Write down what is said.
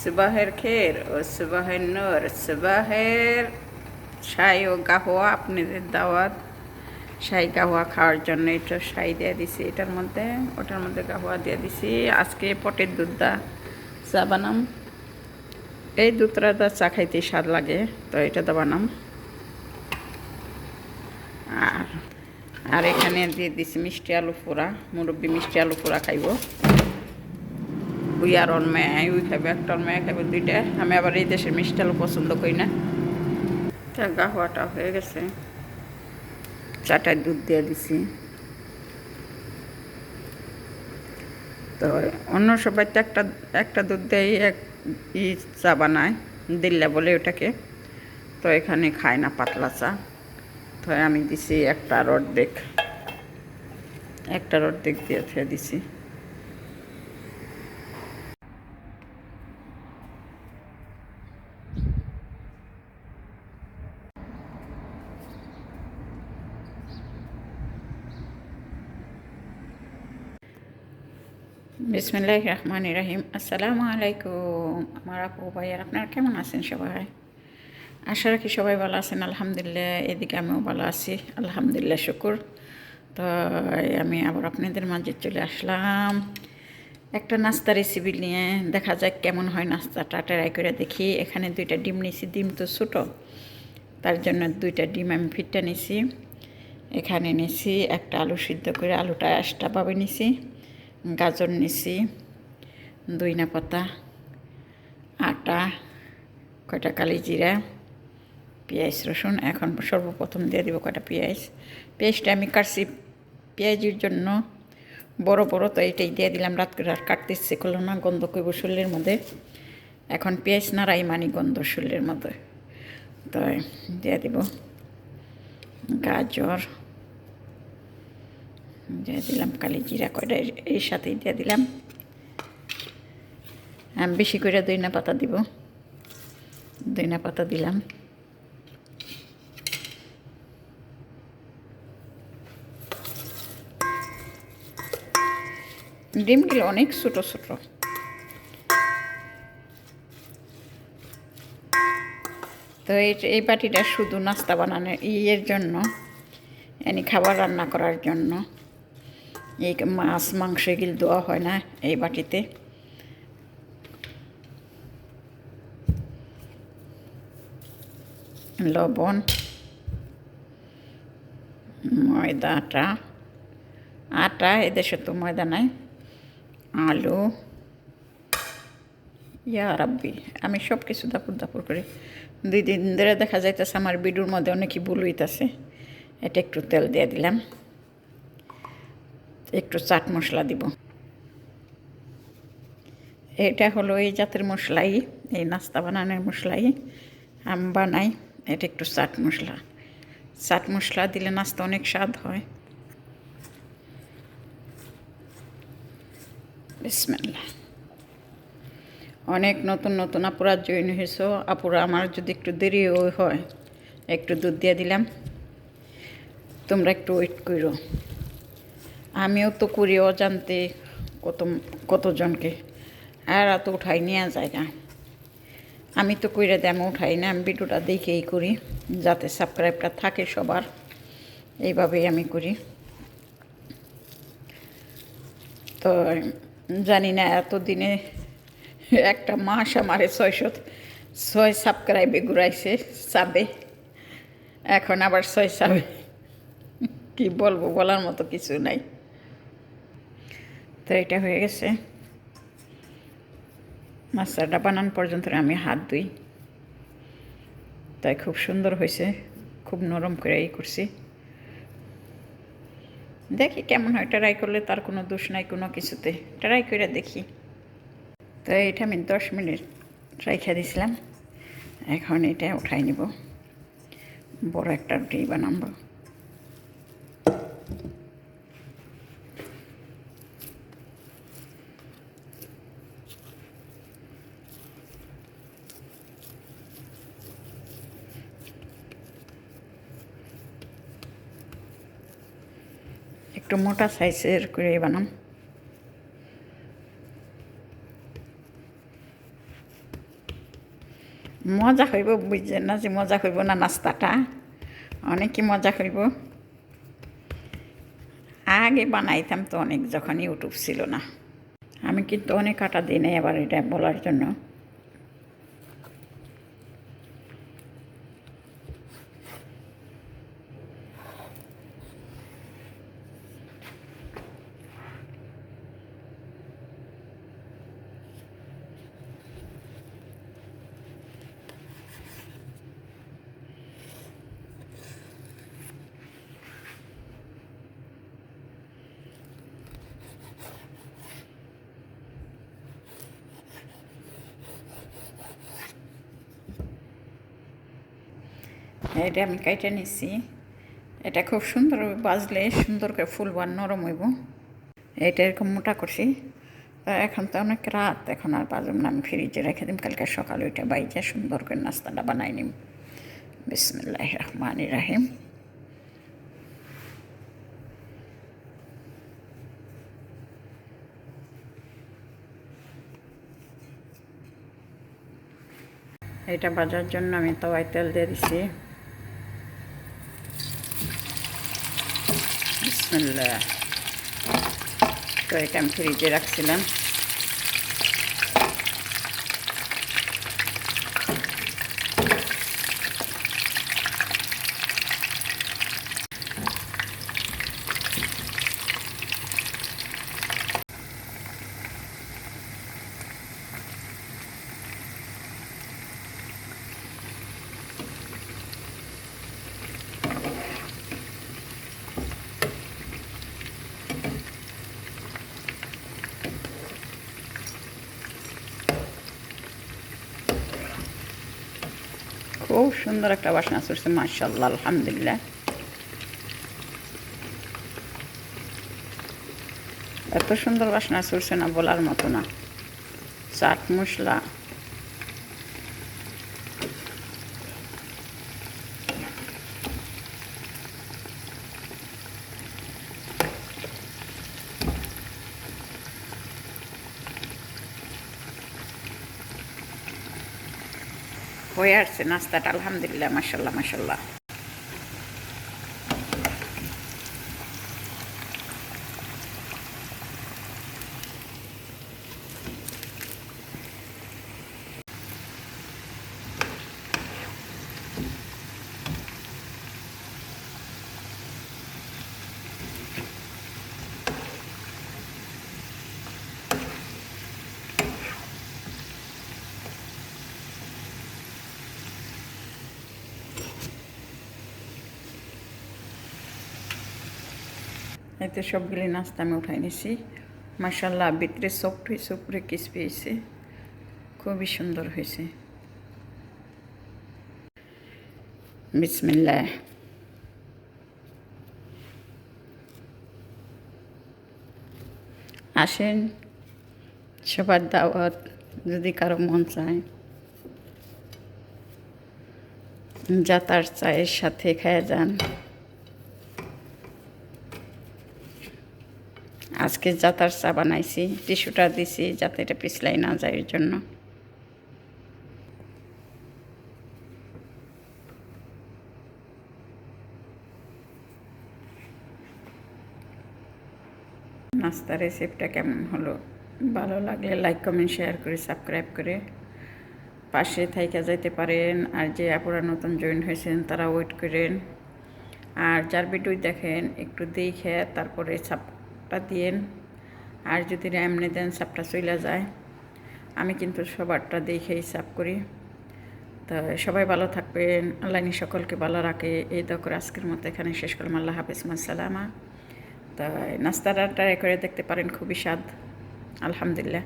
সুবাহের খের ও সুবাহের নূর। সুবাহের শাই ও গাহোয়া আপনাদের দাওয়াত। সাই গাহোয়া খাওয়ার জন্য এটা সাই দিয়ে দিছি এটার মধ্যে, ওটার মধ্যে গাহোয়া দিয়ে দিছি। আজকে পটের দুধ দা চা বানাম। এই দুধটা চা খাইতে স্বাদ লাগে, তো এটা দা বানাম। আর আর এখানে দিয়ে দিছি মিষ্টি আলু পোড়া, মুরব্বী মিষ্টি আলু পোড়া খাইব। উই আর ওর মেয়ে উই খাবে একটা ওর মেয়ে খাবে দুইটা। আমি আবার এই দেশের মিষ্টি পছন্দ করি না। তা গাহওয়াটা হয়ে গেছে। চাটায় দুধ দিয়ে দিছি। তো অন্য সবাই তো একটা একটা দুধ দেয়, এক ই চা বানায়, দিল্লা বলে ওটাকে। তো এখানে খায় না পাতলা চা। তো আমি দিছি একটা রড অর্ধেক একটা রড অর্ধেক দিয়ে দিছি। বিসমিল্লাহ রহমান রাহিম আসসালামু আলাইকুম। আমার আপু, ভাইয়ার আপনারা কেমন আছেন সবাই? আশা রাখি সবাই ভালো আছেন, আলহামদুলিল্লাহ। এদিকে আমিও ভালো আছি, আলহামদুলিল্লাহ, শুকুর। তো আমি আবার আপনাদের মাঝে চলে আসলাম। একটা নাস্তা রেসিপি নিয়ে দেখা যাক কেমন হয় নাস্তা নাস্তাটা। ট্রাই করে দেখি। এখানে দুইটা ডিম নিছি ডিম তো ছোটো। তার জন্য দুইটা ডিম আমি ফিটটা নিছি এখানে নিছি একটা আলু সিদ্ধ করে আলুটা পাবে নিছি গাজর নিছি দইনা পাতা, আটা, কয়টা কালি জিরা, পেঁয়াজ, রসুন, এখন সর্বপ্রথম দিয়ে দিব কয়টা পেঁয়াজ। পেঁয়াজটা আমি কাটছি পেঁয়াজের জন্য বড় বড়, তো এইটাই দিয়ে দিলাম, রাত কাটতে ইচ্ছে করল না, গন্ধ করব শরীরের মধ্যে। এখন পেঁয়াজ নাড়াই মানি গন্ধ শরীরের মধ্যে। তো দিয়ে দিব গাজর দিয়ে দিলাম কালি জিরা কয়টা এর সাথেই দিয়ে দিলাম আমি বেশি করে দইনা পাতা দিব দইনা পাতা দিলাম ডিমগুলো অনেক ছোটো ছোটো তো এই বাটিটা শুধু নাস্তা বানানোর ইয়ের জন্য, এনি খাবার রান্না করার জন্য। এই মাছ, মাংস এগুলো দেওয়া হয় না এই বাটিতে। লবণ ময়দা আটা আটা এদেশে তো ময়দা নাই। আলু, ইয়া রাব্বি, আমি সব কিছু দাপুর দাপুর করি। দুই দিন ধরে দেখা যাইতেছে আমার বিডুর মধ্যে অনেকই ভুল হইতেছে। এটা একটু তেল দিয়ে দিলাম। একটু চাট মশলা দিব। এটা হলো এই জাতের মশলাই, এই নাস্তা বানানোর মশলাই। আম বানাই, এটা একটু চাট মশলা। চাট মশলা দিলে নাস্তা অনেক স্বাদ হয়। অনেক নতুন নতুন আপুরা জয়েন হয়েছ। আপুরা আমার যদি একটু দেরি হয়, একটু দুধ দিয়ে দিলাম। তোমরা একটু ওয়েট করো। আমিও তো করি অজান্তে কত, কতজনকে। আর এত উঠাই নেওয়া যায় না। আমি তো কইরা আমি উঠাই না, আমি ভিডিওটা দেখেই করি, যাতে সাবস্ক্রাইবটা থাকে সবার। এইভাবেই আমি করি। তো জানি না, এতদিনে একটা মাস আমারে ছয়শো, ছয় সাবস্ক্রাইবে ঘুরাইছে, সাবে। এখন আবার ছয় সাবে। কি বলব, বলার মতো কিছু নাই। তো এটা হয়ে গেছে। মাছটা বানান পর্যন্ত আমি হাত ধুই। তাই খুব সুন্দর হয়েছে, খুব নরম করে এই করছি। দেখি কেমন হয়, ট্রাই করলে তার কোনো দোষ নাই, কোনো কিছুতে। ট্রাই করে দেখি। তো এটা আমি দশ মিনিট রাইখা দিয়েছিলাম এখন এটা উঠাই নিব। বড় একটা রুটি বানাবো। একটু মোটা সাইজের করে বানাম। মজা হইব বুঝছেন না যে মজা হইব না নাস্তাটা? অনেকই মজা হইব। আগে বানাইতাম তো অনেক যখন ইউটিউব ছিল না। আমি কিন্তু অনেক কাটা দিই নাই আবার এটা বলার জন্য। এটা আমি কাইটা নিছি। এটা খুব সুন্দর বাজলে সুন্দর করে ফুল বা নরম হইব। এটা এরকম মোটা করছি। তো এখন তো অনেক রাত, এখন আর বাজুম না, আমি ফ্রিজে রেখে দিম, কালকে সকালে ওইটা বাইজে সুন্দর করে নাস্তাটা বানাই নিম। বিসমুল্লাহ রহমান রাহিম। এটা বাজার জন্য আমি তাওয়াই তেল দিয়ে দিছি। বিসমিল্লাহ তো এটা আমি ফ্রিজে রাখছিলাম খুব সুন্দর একটা বাসনা চড়ছে মার্শাল্লাহ আলহামদুলিল্লাহ এত সুন্দর বাসনা চড়ছে না বলার মতো না চাট মশলা হয়ে আসছে নাস্তাটা আলহামদুলিল্লাহ মাসাল্লাহ মাসাল্লাহ এতে সবগুলি নাস্তা আমি উঠাই নিছি। মাসাল্লাহ ভিতরে সফট হয়েছে উপরে ক্রিসপি হয়েছে। খুবই সুন্দর হয়েছে। বিসমিল্লাহ। আসেন, সবার দাওয়াত যদি কারও মন চায়। যাতার চায়ের সাথে খায় যান। আজকে যাতার চা বানাইছি, টিস্যুটা দিছি যাতে এটা পিছলাই না যায় এর জন্য। নাস্তার রেসিপিটা কেমন হলো? ভালো লাগলে লাইক কমেন্ট শেয়ার করে সাবস্ক্রাইব করে পাশে থাইকা যাইতে পারেন। আর যে আপনারা নতুন জয়েন হয়েছেন, তারা ওয়েট করেন। আর যার ভিডিও দেখেন, একটু দেখে তারপরে সাপটা দিয়েন আর যদি এমনি দেন সাপটা চলে যায়। আমি কিন্তু সবারটা দেখে হিসাব করি। তো সবাই ভালো থাকবেন। আল্লাহনি সকলকে ভালো রাখে। এই দকর করে আজকের মতো এখানে শেষ করলাম। আল্লাহ হাফিজ। মাসালামা। তো নাস্তাটা ট্রাই করে দেখতে পারেন। খুবই স্বাদ। আলহামদুলিল্লাহ।